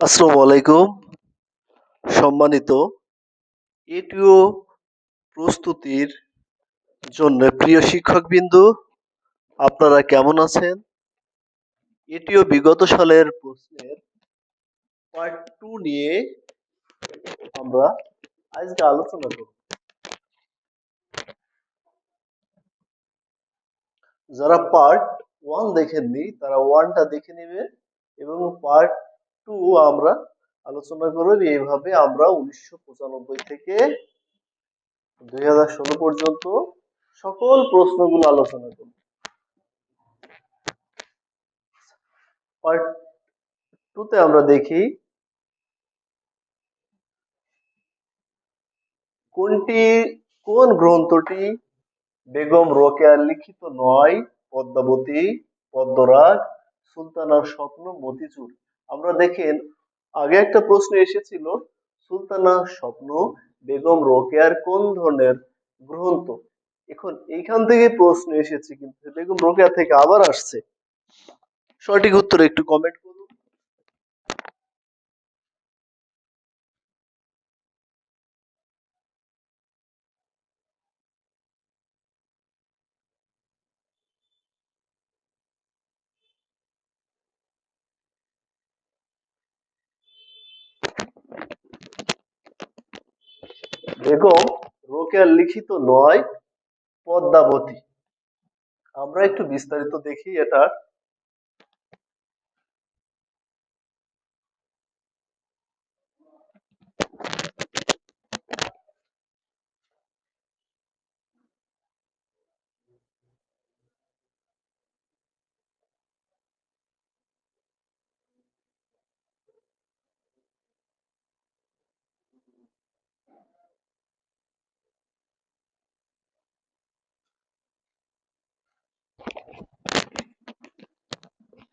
আসসালামু আলাইকুম। সম্মানিত এটিও প্রস্তুতির জন্য প্রিয় শিক্ষকবিন্দু, আপনারা কেমন আছেন? এটিও বিগত সালের প্রশ্নের পার্ট টু নিয়ে আমরা আজকে আলোচনা করব। যারা পার্ট ওয়ান দেখেননি তারা ওয়ানটা দেখে নেবে এবং পার্ট টু আমরা আলোচনা করব এইভাবে আমরা উনিশশো পঁচানব্বই থেকে দুই হাজার ষোলো পর্যন্ত সকল প্রশ্নগুলো আলোচনা করব। পার্ট টুতে আমরা দেখি, কোনটি, কোন গ্রন্থটি বেগম রোকেয়ার লিখিত নয়? পদ্মাবতী, পদ্মরাগ, সুলতানার স্বপ্ন, মতিচুর। আমরা দেখেন, আগে একটা প্রশ্ন এসেছিল সুলতানা স্বপ্ন, বেগম রোকেয়ার কোন ধরনের গ্রন্থ? এখন এইখান থেকে প্রশ্ন এসেছে কিন্তু বেগম রোকেয়া থেকে আবার আসছে। সঠিক উত্তর একটু কমেন্ট করুন বেগম রোকেয়ার লিখিত নয় পদ্মাবতী। আমরা একটু বিস্তারিত দেখি এটা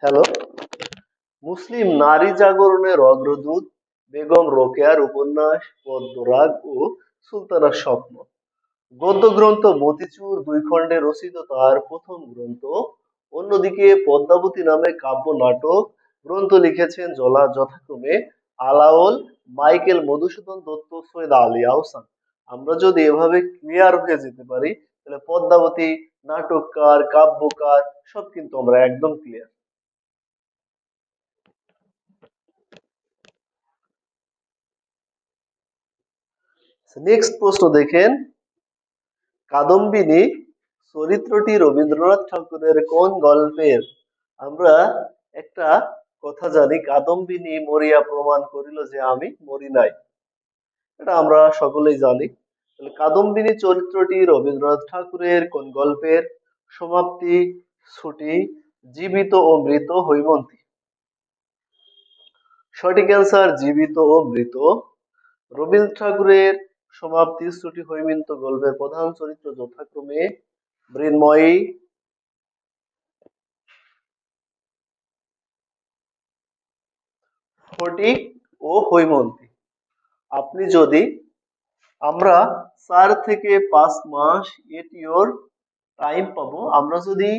হ্যালো মুসলিম নারী জাগরণের অগ্রদূত বেগম রোকেয়ার উপন্যাস, পদ্মরাগ ও সুলতানার স্বপ্ন। গদ্য গ্রন্থ মতিচুর দুই খণ্ডে রচিত তার প্রথম গ্রন্থ। অন্যদিকে পদ্মাবতী নামে কাব্য নাটক গ্রন্থ লিখেছেন জলা যথাক্রমে আলাওল মাইকেল মধুসূদন দত্ত, সৈয়দ আলী আহসান। আমরা যদি এভাবে ক্লিয়ার হয়ে যেতে পারি, তাহলে পদ্মাবতী, নাটককার, কাব্যকার, সব কিন্তু আমরা একদম ক্লিয়ার। নেক্সট প্রশ্ন দেখেন। কাদম্বিনী চরিত্রটি রবীন্দ্রনাথ ঠাকুরের কোন গল্পের? আমরা একটা কথা জানি, কাদম্বিনী মরিয়া প্রমাণ করিল যে আমি মরি নাই। এটা আমরা সকলেই জানি। কাদম্বিনী চরিত্রটি রবীন্দ্রনাথ ঠাকুরের কোন গল্পের? সমাপ্তি, ছুটি, জীবিত ও মৃত হৈমন্তী। সঠিক অ্যান্সার জীবিত ও মৃত। রবীন্দ্র ঠাকুরের সমাপ্তি শ্রুতি হৈমিন্ত গল্পের প্রধান চরিত্র যথাক্রমে মৃন্ময়ী। ফটিক ও হৈমন্তী। আপনি যদি আমরা চার থেকে পাঁচ মাস এটিওর টাইম পাবো, আমরা যদি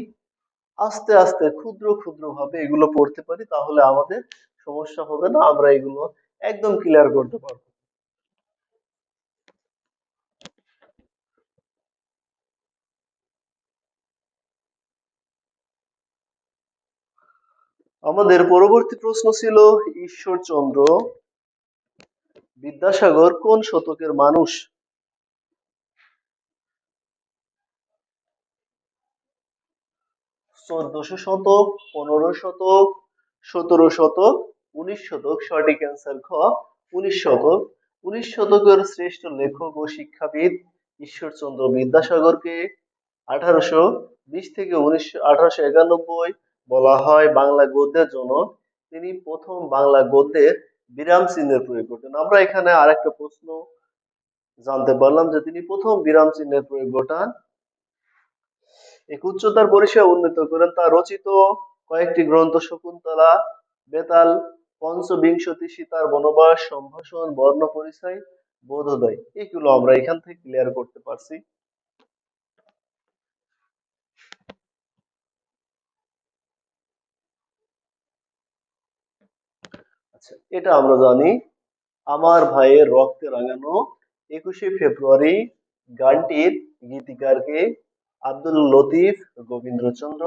আস্তে আস্তে ক্ষুদ্র ক্ষুদ্র ভাবে এগুলো পড়তে পারি, তাহলে আমাদের সমস্যা হবে না, আমরা এগুলো একদম ক্লিয়ার করতে পারব। আমাদের পরবর্তী প্রশ্ন ছিল, ঈশ্বরচন্দ্র বিদ্যাসাগর কোন শতকের মানুষ? চোদ্দশো শতক, পনেরো শতক, সতেরো শতক, উনিশ শতক, সঠিক অ্যান্সার খ, উনিশ শতক। উনিশ শতকের শ্রেষ্ঠ লেখক ও শিক্ষাবিদ ঈশ্বরচন্দ্র বিদ্যাসাগরকে আঠারোশো বিশ থেকে উনিশশো আঠারোশো একানব্বই বলা হয় বাংলা গদ্যের জনক। তিনি প্রথম বাংলা গদ্যের বিরাম চিহ্নের প্রয়োগ করতেন আমরা এখানে আরেকটা প্রশ্ন জানতে পারলাম যে তিনি প্রথম বিরাম চিহ্নের প্রয়োগ ঘটান। এক উচ্চতার পরিসর উন্নীত করেন। তার রচিত কয়েকটি গ্রন্থ শকুন্তলা, বেতাল পঞ্চবিংশতি সীতার বনবাস, সম্ভাষণ বর্ণ পরিচয় বোধোদয়, এগুলো আমরা এখান থেকে ক্লিয়ার করতে পারছি। আচ্ছা এটা আমরা জানি আমার ভাইয়ের রক্তে রাঙানো একুশে ফেব্রুয়ারি গানটির গীতিকারকে আব্দুল লতিফ গোবিন্দ্রচন্দ্র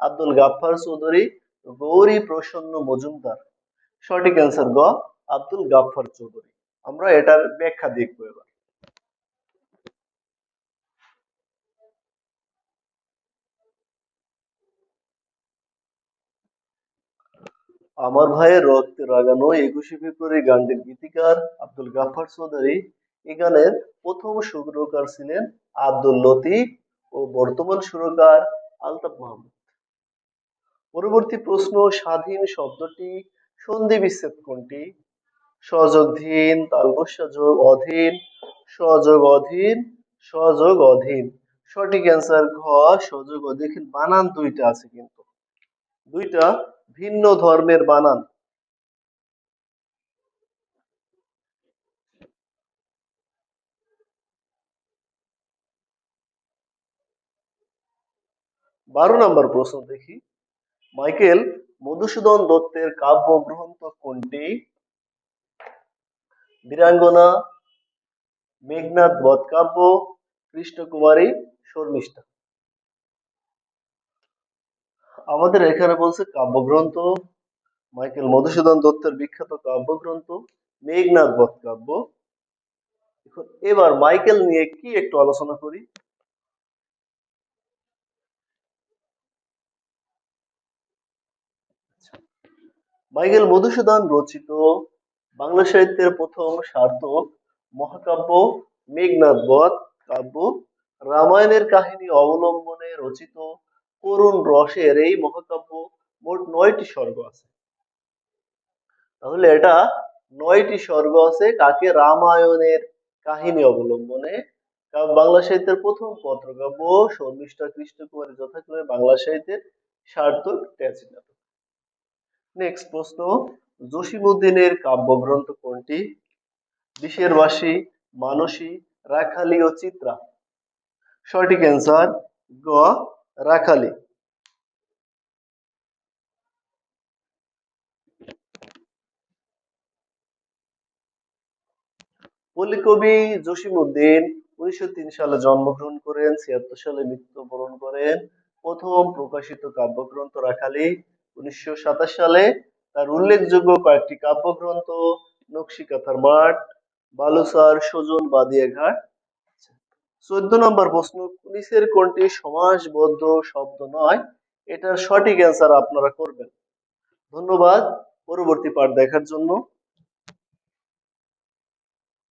আব্দুল গাফফার চৌধুরী, গৌরী প্রসন্ন মজুমদার। সঠিক অ্যান্সার গ, আব্দুল গাফফার চৌধুরী। আমরা এটার ব্যাখ্যা দেখব এবার। আমার ভাইয়ের রক্তে রাগানো একুশে ফেব্রুয়ারি গানটির গীতিকার আব্দুল গাফফার চৌধুরী। এই গানের প্রথম সুরকার ছিলেন আব্দুল লতিফ ও বর্তমান সুরকার আলতাফ মাহমুদ। পরবর্তী প্রশ্ন, স্বাধীন শব্দটি সন্ধি বিচ্ছেদ কোনটি? সযোগধীন তালবস্যা যোগ অধীন, সযোগ অধীন সযোগ অধীন। সঠিক অ্যান্সার ঘ, সযোগ অধীন, বানান দুইটা আছে কিন্তু। দুইটা ভিন্ন ধর্মের বানান। বারো নম্বর প্রশ্ন দেখি। মাইকেল মধুসূদন দত্তের কাব্যগ্রন্থ কোনটি? বীরাঙ্গনা, মেঘনাথ বধ কাব্য, কৃষ্ণকুমারী, শর্মিষ্ঠা। আমাদের এখানে বলছে কাব্যগ্রন্থ, মাইকেল মধুসূদন দত্তের বিখ্যাত কাব্যগ্রন্থ, মেঘনাথ বধ কাব্য। এখন এবার মাইকেল নিয়ে কি একটু আলোচনা করি? মাইকেল মধুসূদন রচিত বাংলা সাহিত্যের প্রথম সার্থক মহাকাব্য মেঘনাথ বধ কাব্য, রামায়ণের কাহিনী অবলম্বনে রচিত করুণ রসের এই মহাকাব্য মোট নয়টি স্বর্গ আছে। তাহলে এটা নয়টি স্বর্গ আছে কাকে রামায়ণের কাহিনী অবলম্বনে? বাংলা সাহিত্যের প্রথম পত্রকাব্য শর্মিষ্ঠা যথাক্রমে বাংলা সাহিত্যের সার্থক ট্যাচি নাটক নেক্সট প্রশ্ন জসিমুদ্দিনের কাব্যগ্রন্থ কোনটি? বিষের মানসী, রাখালি ও চিত্রা। সঠিক অ্যান্সার গ রাখালি। পল্লী কবি জসিমউদ্দিন উনিশশো তিন সালে জন্মগ্রহণ করেন, ছিয়াত্তর সালে মৃত্যুবরণ করেন। প্রথম প্রকাশিত কাব্যগ্রন্থ রাখালি উনিশশো সাতাশ সালে। তার উল্লেখযোগ্য কয়েকটি কাব্যগ্রন্থ নকশিকাথার মাঠ, বালুসার সজন বাদিয়া ঘাট চোদ্দ নম্বর প্রশ্ন নিচের কোনটি সমাসবদ্ধ শব্দ নয়? এটার সঠিক অ্যান্সার আপনারা করবেন। ধন্যবাদ পরবর্তী পাঠ দেখার জন্য।